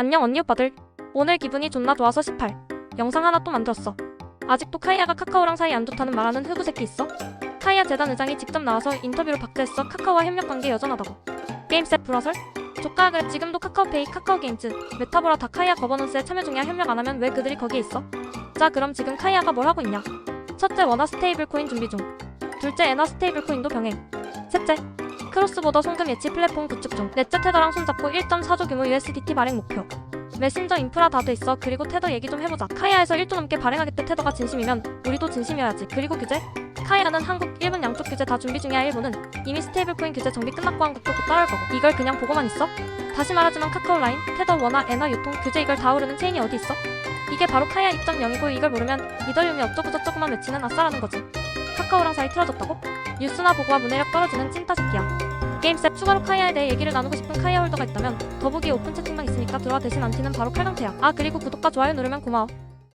안녕 언니 오빠들. 오늘 기분이 존나 좋아서 18. 영상 하나 또 만들었어. 아직도 카이아가 카카오랑 사이 안 좋다는 말하는 흑우 새끼 있어? 카이아 재단 의장이 직접 나와서 인터뷰로 박제했어. 카카오와 협력 관계 여전하다고. 게임셋 불화설? 조카 그래 지금도 카카오페이, 카카오게임즈, 메타보라 다 카이아 거버넌스에 참여 중이야 협력 안 하면 왜 그들이 거기에 있어? 자 그럼 지금 카이아가 뭘 하고 있냐? 첫째 원화 스테이블 코인 준비 중. 둘째 에나 스테이블 코인도 병행. 셋째 크로스보더 송금 예치 플랫폼 구축 중. 넷째 테더랑 손잡고 1.4조 규모 USDT 발행 목표. 메신저 인프라 다 돼 있어. 그리고 테더 얘기 좀 해보자. 카이아에서 1조 넘게 발행하겠대. 테더가 진심이면 우리도 진심이어야지. 그리고 규제? 카이아는 한국, 일본 양쪽 규제 다 준비 중이야. 일본은 이미 스테이블 코인 규제 정비 끝났고 한국도 곧 따라올 거고. 이걸 그냥 보고만 있어? 다시 말하지만 카카오 라인, 테더, 원화, 에나 유통 규제 이걸 다 오르는 체인이 어디 있어? 이게 바로 카이아 2.0이고 이걸 모르면 이더리움이 어쩌고저쩌고만 외치는 아싸라는 거지. 카카오랑 사이 틀어졌다고? 뉴스나 보고와 문해력 떨어지는 찐따 새끼야. 게임셋 추가로 카이아에 대해 얘기를 나누고 싶은 카이아 홀더가 있다면 더보기 오픈 채팅방 있으니까 들어와 대신 안티는 바로 칼강태야. 아 그리고 구독과 좋아요 누르면 고마워.